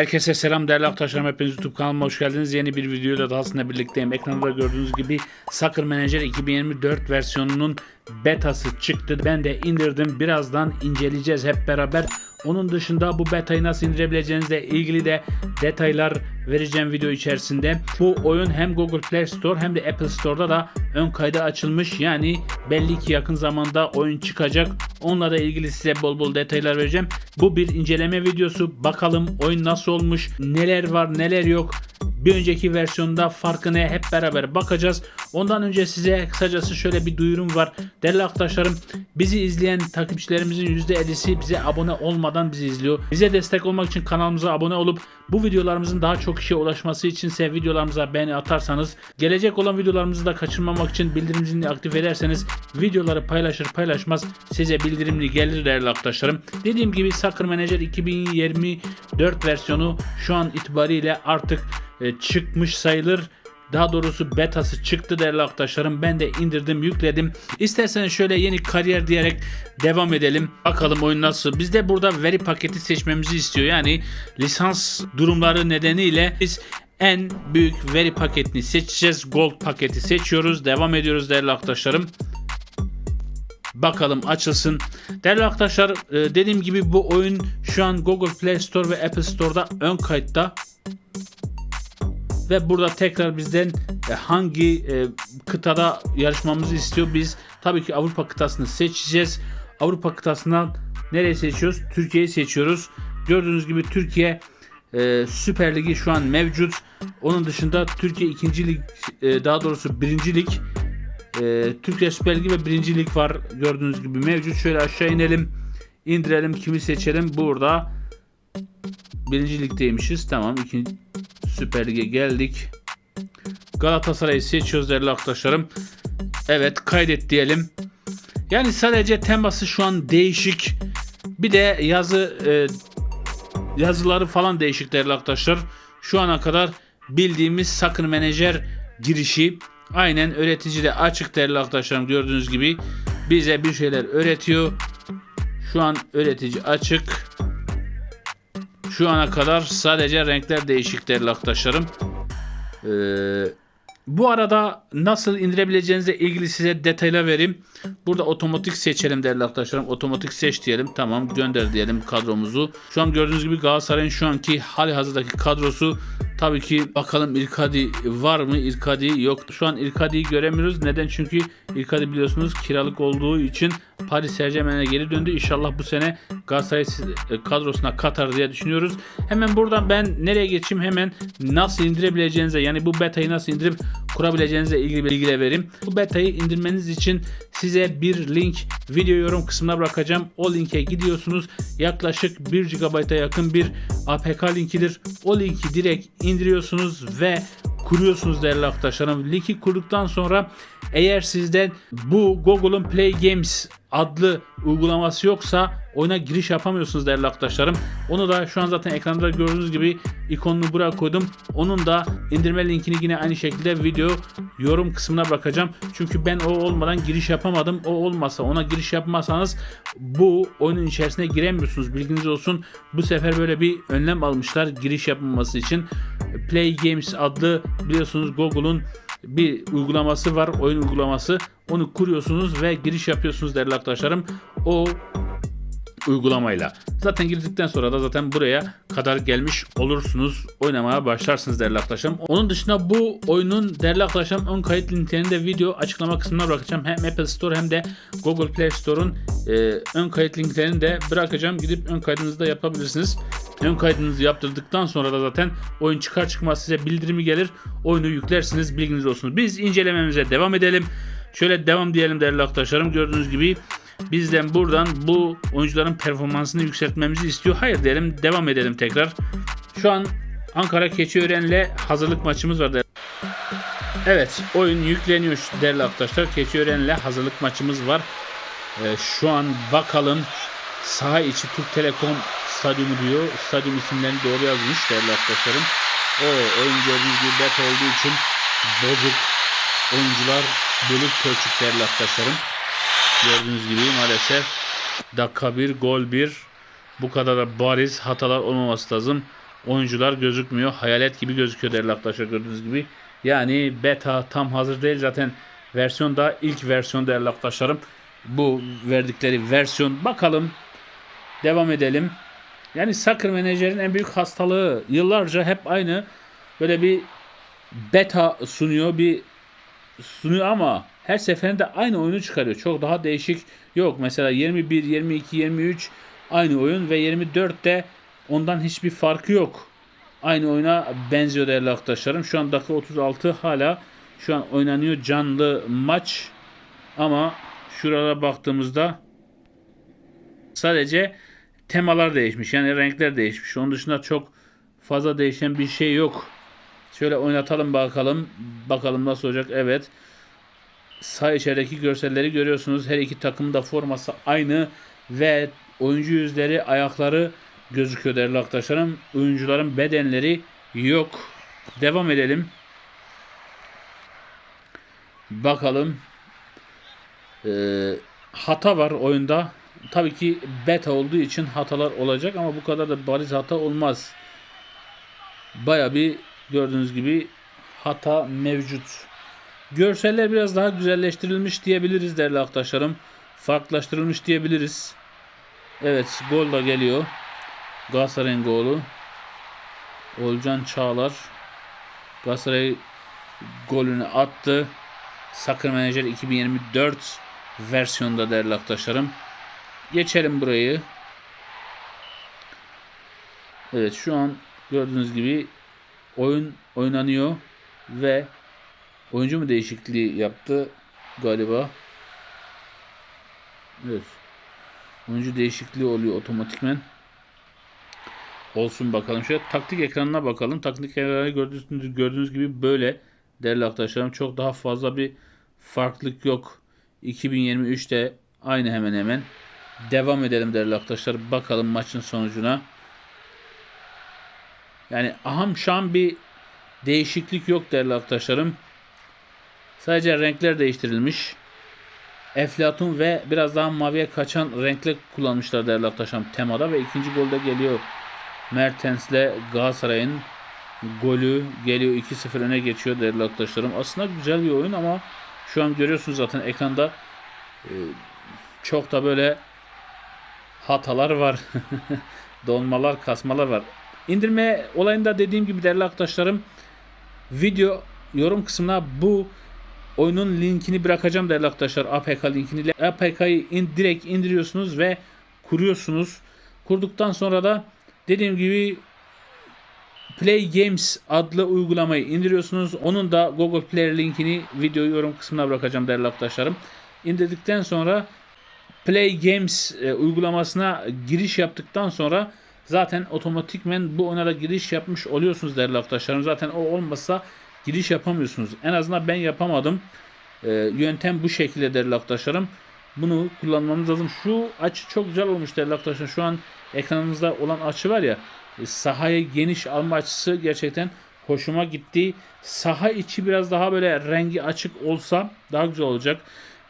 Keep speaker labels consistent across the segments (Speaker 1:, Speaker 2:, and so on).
Speaker 1: Herkese selam değerli arkadaşlarım. Hepiniz YouTube kanalıma hoş geldiniz. Yeni bir videoyla daha sizinle birlikteyim. Ekranda gördüğünüz gibi Soccer Manager 2024 versiyonunun betası çıktı. Ben de indirdim. Birazdan inceleyeceğiz hep beraber. Onun dışında bu betayı nasıl indirebileceğinizle ilgili de detaylar vereceğim video içerisinde. Bu oyun hem Google Play Store hem de Apple Store'da da ön kayda açılmış. Yani belli ki yakın zamanda oyun çıkacak. Onunla da ilgili size bol bol detaylar vereceğim. Bu bir inceleme videosu. Bakalım oyun nasıl olmuş, neler var, neler yok. Bir önceki versiyonda farkı ne hep beraber bakacağız. Ondan önce size kısacası şöyle bir duyurum var. Değerli arkadaşlarım bizi izleyen takipçilerimizin %50'si bize abone olmadan bizi izliyor. Bize destek olmak için kanalımıza abone olup bu videolarımızın daha çok kişiye ulaşması için ise videolarımıza beğeni atarsanız gelecek olan videolarımızı da kaçırmamak için bildirim zilini aktif ederseniz videoları paylaşır paylaşmaz size bildirimli gelir değerli arkadaşlarım. Dediğim gibi Soccer Manager 2024 versiyonu şu an itibariyle artık e, çıkmış sayılır. Daha doğrusu betası çıktı değerli arkadaşlarım. Ben de indirdim, yükledim. İsterseniz şöyle yeni kariyer diyerek devam edelim. Bakalım oyun nasıl. Bizde burada veri paketi seçmemizi istiyor. Yani lisans durumları nedeniyle biz en büyük veri paketini seçeceğiz. Gold paketi seçiyoruz. Devam ediyoruz değerli arkadaşlarım. Bakalım açılsın. Değerli arkadaşlar e, dediğim gibi bu oyun şu an Google Play Store ve Apple Store'da ön kayıtta. Ve burada tekrar bizden e, hangi e, kıtada yarışmamızı istiyor. Biz tabii ki Avrupa kıtasını seçeceğiz. Avrupa kıtasından nereye seçiyoruz? Türkiye'yi seçiyoruz. Gördüğünüz gibi Türkiye e, Süper Ligi şu an mevcut. Onun dışında Türkiye 2. lig e, daha doğrusu 1. lig e, Türkiye Süper Ligi ve 1. lig var gördüğünüz gibi mevcut. Şöyle aşağı inelim. indirelim kimi seçelim. Burada 1. ligdeymişiz. Tamam. 2. Süper Lig'e geldik. Galatasaray'ı seçiyoruz değerli arkadaşlarım. Evet kaydet diyelim. Yani sadece teması şu an değişik. Bir de yazı e, yazıları falan değişik değerli arkadaşlar. Şu ana kadar bildiğimiz Sakın Menajer girişi aynen öğretici de açık değerli arkadaşlarım gördüğünüz gibi bize bir şeyler öğretiyor. Şu an öğretici açık. Şu ana kadar sadece renkler değişik değerli arkadaşlarım. Ee, bu arada nasıl indirebileceğinizle ilgili size detaylar vereyim. Burada otomatik seçelim değerli arkadaşlarım. Otomatik seç diyelim. Tamam gönder diyelim kadromuzu. Şu an gördüğünüz gibi Galatasaray'ın şu anki hali hazırdaki kadrosu Tabii ki bakalım İrkadi var mı? İrkadi yok. Şu an İrkadi'yi göremiyoruz. Neden? Çünkü İrkadi biliyorsunuz kiralık olduğu için Paris Saint Germain'e geri döndü. İnşallah bu sene Galatasaray kadrosuna katar diye düşünüyoruz. Hemen buradan ben nereye geçeyim? Hemen nasıl indirebileceğinize yani bu betayı nasıl indirip kurabileceğinize ilgili bilgiler vereyim. Bu betayı indirmeniz için size bir link video yorum kısmına bırakacağım. O linke gidiyorsunuz. Yaklaşık 1 GB'a yakın bir APK linkidir. O linki direkt indiriyorsunuz ve kuruyorsunuz değerli arkadaşlarım. Linki kurduktan sonra eğer sizden bu Google'un Play Games adlı uygulaması yoksa oyuna giriş yapamıyorsunuz değerli arkadaşlarım. Onu da şu an zaten ekranda gördüğünüz gibi ikonunu buraya koydum. Onun da indirme linkini yine aynı şekilde video yorum kısmına bırakacağım. Çünkü ben o olmadan giriş yapamadım. O olmasa ona giriş yapmazsanız bu oyunun içerisine giremiyorsunuz. Bilginiz olsun. Bu sefer böyle bir önlem almışlar giriş yapmaması için. Play Games adlı biliyorsunuz Google'un bir uygulaması var. Oyun uygulaması. Onu kuruyorsunuz ve giriş yapıyorsunuz değerli arkadaşlarım. O uygulamayla. Zaten girdikten sonra da zaten buraya kadar gelmiş olursunuz. Oynamaya başlarsınız değerli arkadaşlarım. Onun dışında bu oyunun değerli arkadaşlarım ön kayıt linklerini de video açıklama kısmına bırakacağım. Hem Apple Store hem de Google Play Store'un e, ön kayıt linklerini de bırakacağım. Gidip ön kaydınızı da yapabilirsiniz. Ön kaydınızı yaptırdıktan sonra da zaten oyun çıkar çıkmaz size bildirimi gelir. Oyunu yüklersiniz bilginiz olsun. Biz incelememize devam edelim. Şöyle devam diyelim değerli arkadaşlarım. Gördüğünüz gibi bizden buradan bu oyuncuların performansını yükseltmemizi istiyor. Hayır diyelim devam edelim tekrar. Şu an Ankara Keçiören'le hazırlık maçımız var. Evet oyun yükleniyor değerli arkadaşlar. Keçiören'le hazırlık maçımız var. Ee, şu an bakalım saha içi Türk Telekom stadyumu diyor. Stadyum isimlerini doğru yazmış değerli arkadaşlarım. O oyun gördüğünüz gibi beta olduğu için bozuk oyuncular bölük pörçük değerli arkadaşlarım. Gördüğünüz gibi maalesef dakika 1 gol 1 bu kadar da bariz hatalar olmaması lazım. oyuncular gözükmüyor. Hayalet gibi gözüküyor değerli arkadaşlar gördüğünüz gibi. Yani beta tam hazır değil zaten versiyon da ilk versiyon değerli arkadaşlarım. Bu verdikleri versiyon bakalım devam edelim. Yani Soccer Manager'in en büyük hastalığı yıllarca hep aynı böyle bir beta sunuyor bir sunuyor ama her seferinde aynı oyunu çıkarıyor. Çok daha değişik yok. Mesela 21, 22, 23 aynı oyun ve 24'te ondan hiçbir farkı yok. Aynı oyuna benziyor değerli arkadaşlarım. Şu an dakika 36 hala şu an oynanıyor canlı maç. Ama şurada baktığımızda sadece temalar değişmiş. Yani renkler değişmiş. Onun dışında çok fazla değişen bir şey yok. Şöyle oynatalım bakalım. Bakalım nasıl olacak. Evet. Sağ içerideki görselleri görüyorsunuz. Her iki takımın da forması aynı ve oyuncu yüzleri, ayakları gözüküyor değerli arkadaşlarım. Oyuncuların bedenleri yok. Devam edelim. Bakalım. Ee, hata var oyunda. Tabii ki beta olduğu için hatalar olacak ama bu kadar da bariz hata olmaz. Baya bir gördüğünüz gibi hata mevcut. Görseller biraz daha güzelleştirilmiş diyebiliriz değerli arkadaşlarım. Farklılaştırılmış diyebiliriz. Evet gol da geliyor. Galatasaray'ın golü. Olcan Çağlar Galatasaray golünü attı. Soccer Manager 2024 versiyonda değerli arkadaşlarım. Geçelim burayı. Evet şu an gördüğünüz gibi oyun oynanıyor ve oyuncu mu değişikliği yaptı galiba. Evet. Oyuncu değişikliği oluyor otomatikmen. Olsun bakalım. Şöyle taktik ekranına bakalım. Taktik ekranı gördüğünüz, gördüğünüz gibi böyle değerli arkadaşlarım. Çok daha fazla bir farklılık yok. 2023'te aynı hemen hemen. Devam edelim değerli arkadaşlar. Bakalım maçın sonucuna. Yani aham şam bir değişiklik yok değerli arkadaşlarım. Sadece renkler değiştirilmiş. Eflatun ve biraz daha maviye kaçan renkler kullanmışlar değerli arkadaşlarım temada ve ikinci golde geliyor. Mertens'le Galatasaray'ın golü geliyor 2-0 öne geçiyor değerli arkadaşlarım. Aslında güzel bir oyun ama şu an görüyorsunuz zaten ekranda e, çok da böyle hatalar var. Donmalar, kasmalar var. İndirme olayında dediğim gibi değerli arkadaşlarım video yorum kısmına bu oyunun linkini bırakacağım değerli arkadaşlar. APK linkini. APK'yı in, direkt indiriyorsunuz ve kuruyorsunuz. Kurduktan sonra da dediğim gibi Play Games adlı uygulamayı indiriyorsunuz. Onun da Google Play linkini video yorum kısmına bırakacağım değerli arkadaşlarım. İndirdikten sonra Play Games e, uygulamasına giriş yaptıktan sonra zaten otomatikmen bu oyuna da giriş yapmış oluyorsunuz değerli arkadaşlarım. Zaten o olmasa giriş yapamıyorsunuz. En azından ben yapamadım. E, yöntem bu şekilde değerli arkadaşlarım. Bunu kullanmamız lazım. Şu açı çok güzel olmuş değerli arkadaşlar. Şu an ekranımızda olan açı var ya e, sahaya geniş alma açısı gerçekten hoşuma gitti. Saha içi biraz daha böyle rengi açık olsa daha güzel olacak.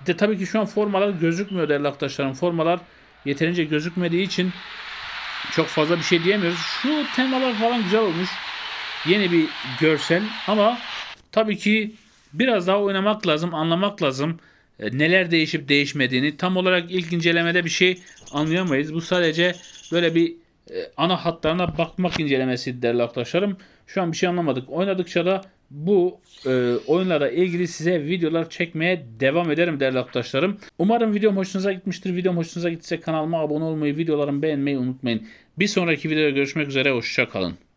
Speaker 1: De tabii ki şu an formalar gözükmüyor değerli arkadaşlarım. Formalar yeterince gözükmediği için çok fazla bir şey diyemiyoruz. Şu temalar falan güzel olmuş. Yeni bir görsel ama tabii ki biraz daha oynamak lazım, anlamak lazım. E, neler değişip değişmediğini tam olarak ilk incelemede bir şey anlayamayız. Bu sadece böyle bir e, ana hatlarına bakmak incelemesi değerli arkadaşlarım. Şu an bir şey anlamadık. Oynadıkça da bu e, oyunlara ilgili size videolar çekmeye devam ederim değerli arkadaşlarım. Umarım videom hoşunuza gitmiştir. Videom hoşunuza gittiyse kanalıma abone olmayı, videolarımı beğenmeyi unutmayın. Bir sonraki videoda görüşmek üzere. Hoşçakalın.